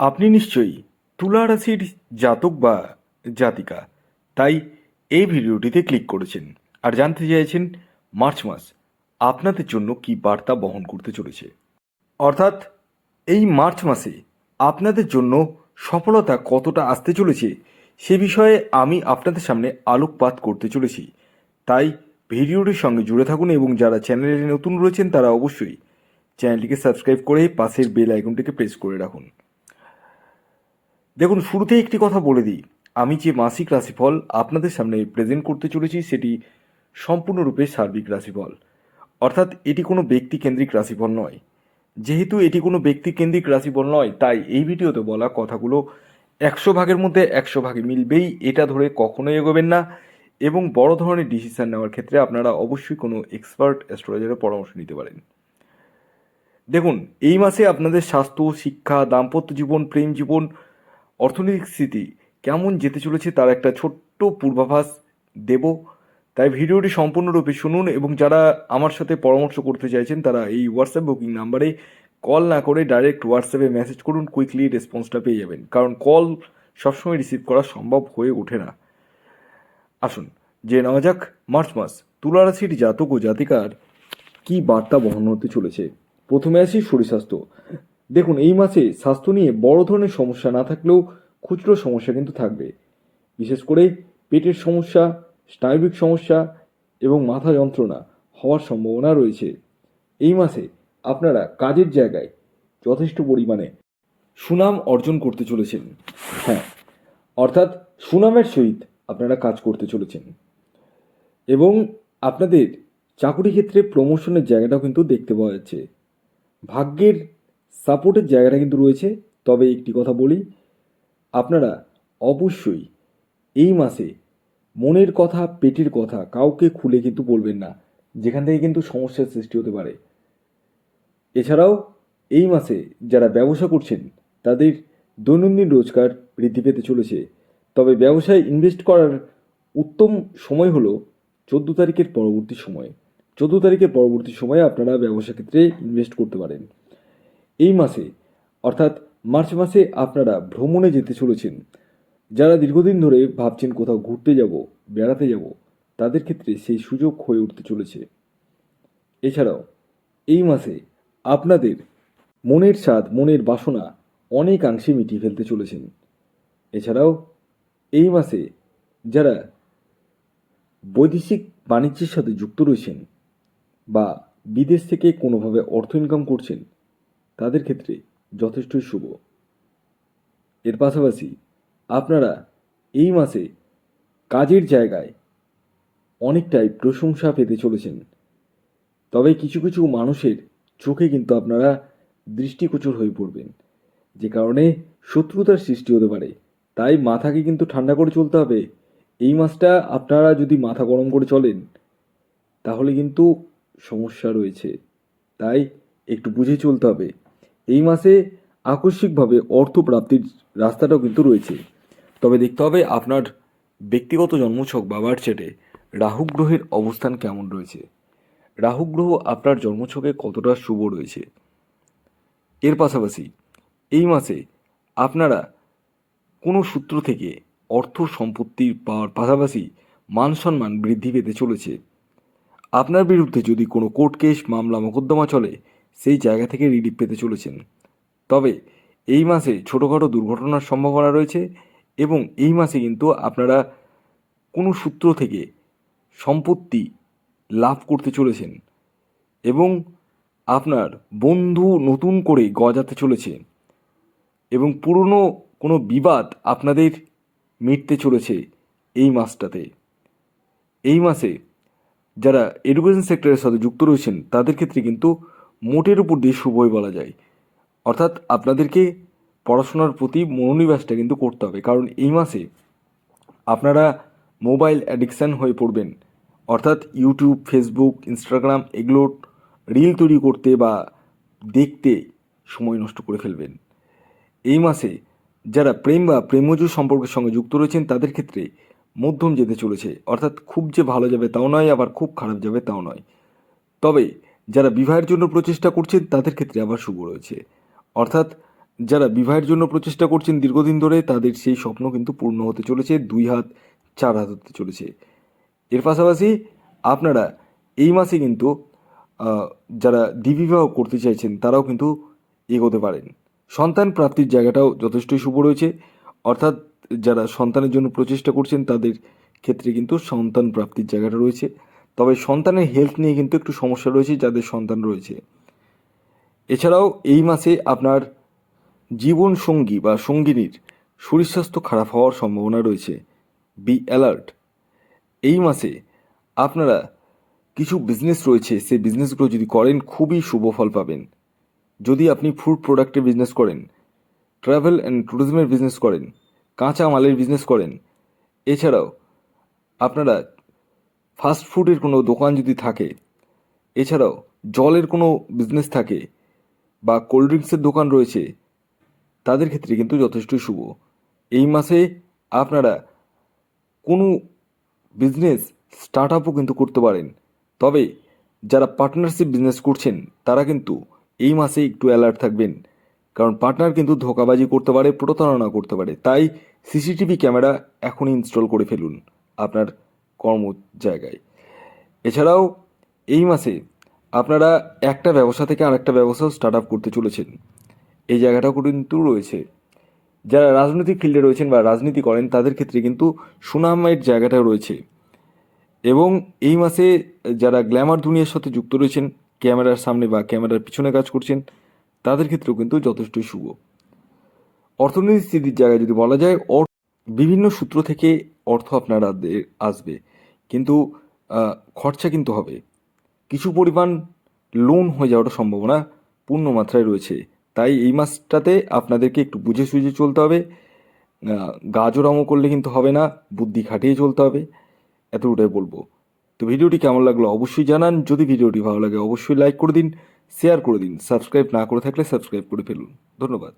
আপনি নিশ্চয়ই তুলা রাশির জাতক বা জাতিকা, তাই এই ভিডিওটিতে ক্লিক করেছেন আর জানতে চাইছেন মার্চ মাস আপনাদের জন্য কি বার্তা বহন করতে চলেছে। অর্থাৎ এই মার্চ মাসে আপনাদের জন্য সফলতা কতটা আসতে চলেছে সে বিষয়ে আমি আপনাদের সামনে আলোকপাত করতে চলেছি। তাই ভিডিওটির সঙ্গে জুড়ে থাকুন এবং যারা চ্যানেলে নতুন রয়েছেন তারা অবশ্যই চ্যানেলটিকে সাবস্ক্রাইব করে পাশের বেল আইকনটিকে প্রেস করে রাখুন। দেখুন শুরুতে একটি কথা বলে দিই। আমি যে মাসিক রাশিফল আপনাদের সামনে প্রেজেন্ট করতে চলেছি, সেটি সম্পূর্ণরূপে সার্বিক রাশিফল। অর্থাৎ এটি কোনো ব্যক্তিকেন্দ্রিক রাশিফল নয়। যেহেতু এটি কোনো ব্যক্তিকেন্দ্রিক রাশিফল নয়, তাই এই ভিডিওতে বলা কথাগুলো একশো ভাগের মধ্যে একশো ভাগে মিলবেই। এটা ধরে কখনোই এগোবেন না এবং বড় ধরনের ডিসিশান নেওয়ার ক্ষেত্রে আপনারা অবশ্যই কোনো এক্সপার্ট অ্যাস্ট্রোলজারের পরামর্শ নিতে পারেন। দেখুন, এই মাসে আপনাদের স্বাস্থ্য, শিক্ষা, দাম্পত্য জীবন, প্রেম জীবন অর্থনৈতিক স্থিতি কেমন যেতে চলেছে তার একটা ছোট্ট পূর্বাভাস দেব। তাই ভিডিওটি সম্পূর্ণরূপে শুনুন এবং যারা আমার সাথে পরামর্শ করতে চাইছেন, তারা এই হোয়াটসঅ্যাপ বুকিং নাম্বারে কল না করে ডাইরেক্ট হোয়াটসঅ্যাপে মেসেজ করুন কুইকলি রেসপন্সটা পেয়ে যাবেন। কারণ কল সবসময় রিসিভ করা সম্ভব হয়ে ওঠে না। আসুন যে নেওয়া যাক, মার্চ মাস, তুলা রাশির জাতক ও জাতিকার কি বার্তা বহন হতে চলেছে? প্রথমে আসি শরীর স্বাস্থ্য দেখুন, এই মাসে স্বাস্থ্য নিয়ে বড় ধরনের সমস্যা না থাকলেও খুচরো সমস্যা কিন্তু থাকবে। বিশেষ করে পেটের সমস্যা, স্নায়বিক সমস্যা এবং মাথা যন্ত্রণা হওয়ার সম্ভাবনা রয়েছে। এই মাসে আপনারা কাজের জায়গায় যথেষ্ট পরিমাণে সুনাম অর্জন করতে চলেছেন। হ্যাঁ অর্থাৎ সুনামের সহিত আপনারা কাজ করতে চলেছেন। এবং আপনাদের চাকুরি ক্ষেত্রে প্রমোশনের জায়গাটাও কিন্তু দেখতে পাওয়া যাচ্ছে। ভাগ্যের সাপোর্টের জায়গাটা কিন্তু রয়েছে। তবে একটি কথা বলি, আপনারা অবশ্যই এই মাসে মনের কথা, পেটের কথা কাউকে খুলে কিন্তু বলবেন না, যেখান থেকে কিন্তু সমস্যার সৃষ্টি হতে পারে। এছাড়াও এই মাসে যারা ব্যবসা করছেন, তাদের দৈনন্দিন রোজগার বৃদ্ধি পেতে চলেছে। তবে ব্যবসায় ইনভেস্ট করার উত্তম সময় হলো চোদ্দ তারিখের পরবর্তী সময়। চোদ্দ তারিখের পরবর্তী সময়ে আপনারা ব্যবসা ক্ষেত্রে ইনভেস্ট করতে পারেন। এই মাসে, অর্থাৎ মার্চ মাসে আপনারা ভ্রমণে যেতে চলেছেন। যারা দীর্ঘদিন ধরে ভাবছেন কোথাও ঘুরতে যাব, বেড়াতে যাব, তাদের ক্ষেত্রে সেই সুযোগ হয়ে উঠতে চলেছে। এছাড়াও, এই মাসে আপনাদের মনের স্বাদ, মনের বাসনা অনেকাংশে মিটিয়ে ফেলতে চলেছেন। এছাড়াও, এই মাসে যারা বৈদেশিক বাণিজ্যের সাথে যুক্ত রয়েছেন বা বিদেশ থেকে কোনোভাবে অর্থ ইনকাম করছেন তাদের ক্ষেত্রে যথেষ্টই শুভ। এর পাশাপাশি আপনারা এই মাসে কাজের জায়গায় অনেকটাই প্রশংসা পেতে চলেছেন। তবে কিছু কিছু মানুষের চোখে কিন্তু আপনারা দৃষ্টিগোচর হয়ে পড়বেন। যে কারণে শত্রুতার সৃষ্টি হতে পারে। তাই মাথাকে কিন্তু ঠান্ডা করে চলতে হবে। এই মাসটা আপনারা যদি মাথা গরম করে চলেন, তাহলে কিন্তু সমস্যা রয়েছে। তাই একটু বুঝে চলতে হবে। এই মাসে আকস্মিকভাবে অর্থ প্রাপ্তির রাস্তাটাও কিন্তু রয়েছে। তবে দেখতে হবে আপনার ব্যক্তিগত জন্মছক বাবার চেটে রাহু গ্রহের অবস্থান কেমন রয়েছে। রাহু গ্রহ আপনার জন্মছকে কতটা শুভ রয়েছে। এর পাশাপাশি এই মাসে আপনারা কোনো সূত্র থেকে অর্থ সম্পত্তি পাওয়ার পাশাপাশি মান সম্মান বৃদ্ধি পেতে চলেছে। আপনার বিরুদ্ধে যদি কোনো কোর্ট কেস, মামলা, মোকদ্দমা চলে সেই জায়গা থেকে রিলিফ পেতে চলেছেন। তবে এই মাসে ছোটোখাটো দুর্ঘটনার সম্ভাবনা রয়েছে এবং এই মাসে কিন্তু আপনারা কোনো সূত্র থেকে সম্পত্তি লাভ করতে চলেছেন এবং আপনার বন্ধু নতুন করে গজাতে চলেছে এবং পুরনো কোনো বিবাদ আপনাদের মিটতে চলেছে এই মাসটাতে। এই মাসে যারা এডুকেশন সেক্টরের সাথে যুক্ত রয়েছেন, তাদের ক্ষেত্রে কিন্তু মোটের উপর দিয়ে শুভই বলা যায়। অর্থাৎ আপনাদেরকে পড়াশোনার প্রতি মনোনিবেশটা কিন্তু করতে হবে। কারণ এই মাসে আপনারা মোবাইল অ্যাডিকশান হয়ে পড়বেন। অর্থাৎ ইউটিউব, ফেসবুক, ইনস্টাগ্রাম এগুলোর রিল তৈরি করতে বা দেখতে সময় নষ্ট করে ফেলবেন। এই মাসে যারা প্রেম বা প্রেমজ সম্পর্কের সঙ্গে যুক্ত রয়েছেন, তাদের ক্ষেত্রে মধ্যম যেতে চলেছে। অর্থাৎ খুব যে ভালো যাবে তাও নয়, আবার খুব খারাপ যাবে তাও নয়। তবে যারা বিবাহের জন্য প্রচেষ্টা করছেন, তাদের ক্ষেত্রে আবার শুভ রয়েছে। অর্থাৎ, যারা বিবাহের জন্য প্রচেষ্টা করছেন দীর্ঘদিন ধরে, তাদের সেই স্বপ্ন কিন্তু পূর্ণ হতে চলেছে, দুই হাত, চার হাত হতে চলেছে। এর পাশাপাশি আপনারা এই মাসে কিন্তু যারা দ্বিবিবাহ করতে চাইছেন, তারাও কিন্তু এগোতে পারেন। সন্তান প্রাপ্তির জায়গাটাও যথেষ্টই শুভ রয়েছে। অর্থাৎ, যারা সন্তানের জন্য প্রচেষ্টা করছেন, তাদের ক্ষেত্রে কিন্তু সন্তান প্রাপ্তির জায়গাটা রয়েছে। তবে সন্তানের হেলথ নিয়ে কিন্তু একটু সমস্যা রয়েছে, যাদের সন্তান রয়েছে। এছাড়াও এই মাসে আপনার জীবন সঙ্গী বা সঙ্গিনীর শরীর স্বাস্থ্য খারাপ হওয়ার সম্ভাবনা রয়েছে। বি অ্যালার্ট এই মাসে আপনারা কিছু বিজনেস রয়েছে, সেই বিজনেসগুলো যদি করেন, খুবই শুভ ফল পাবেন। যদি আপনি ফুড প্রোডাক্টের বিজনেস করেন ট্রাভেল অ্যান্ড ট্যুরিজমের বিজনেস করেন কাঁচা মালের বিজনেস করেন, এছাড়াও আপনারা ফাস্ট ফুডের কোনো দোকান যদি থাকে, এছাড়াও জলের কোনো বিজনেস থাকে বা কোল্ড ড্রিঙ্কসের দোকান রয়েছে, তাদের ক্ষেত্রে কিন্তু যথেষ্ট শুভ। এই মাসে আপনারা কোনো বিজনেস স্টার্ট আপও কিন্তু করতে পারেন। তবে যারা পার্টনারশিপ বিজনেস করছেন, তারা কিন্তু এই মাসে একটু অ্যালার্ট থাকবেন। কারণ পার্টনার কিন্তু ধোকাবাজি করতে পারে, প্রতারণা করতে পারে। তাই সিসিটিভি ক্যামেরা এখনই ইনস্টল করে ফেলুন। আপনার কর্ম জায়গায় এছাড়াও এই মাসে আপনারা একটা ব্যবসা থেকে আরেকটা ব্যবসাও স্টার্ট আপ করতে চলেছেন। এই জায়গাটাও কিন্তু রয়েছে। যারা রাজনৈতিক ফিল্ডে রয়েছেন বা রাজনীতি করেন, তাদের ক্ষেত্রে কিন্তু সুনামের জায়গাটা রয়েছে। এবং এই মাসে যারা গ্ল্যামার দুনিয়ার সাথে যুক্ত রয়েছেন, ক্যামেরার সামনে বা ক্যামেরার পিছনে কাজ করছেন, তাদের ক্ষেত্রেও কিন্তু যথেষ্টই শুভ। অর্থনৈতিক স্থিতির জায়গায় যদি বলা যায় বিভিন্ন সূত্র থেকে অর্থ আপনারা আসবে। কিন্তু খরচা কিন্তু হবে। কিছু পরিমাণ লোন হয়ে যাওয়ার সম্ভাবনা পূর্ণ মাত্রায় রয়েছে। তাই এই মাসটাতে আপনাদেরকে একটু বুঝে সুঝে চলতে হবে। গাজরামো করলে কিন্তু হবে না, বুদ্ধি খাটিয়ে চলতে হবে। এতটাই বলব। তো ভিডিওটি কেমন লাগল অবশ্যই জানান। যদি ভিডিওটি ভালো লাগে অবশ্যই লাইক করে দিন শেয়ার করে দিন। সাবস্ক্রাইব না করে থাকলে সাবস্ক্রাইব করে ফেলুন। ধন্যবাদ।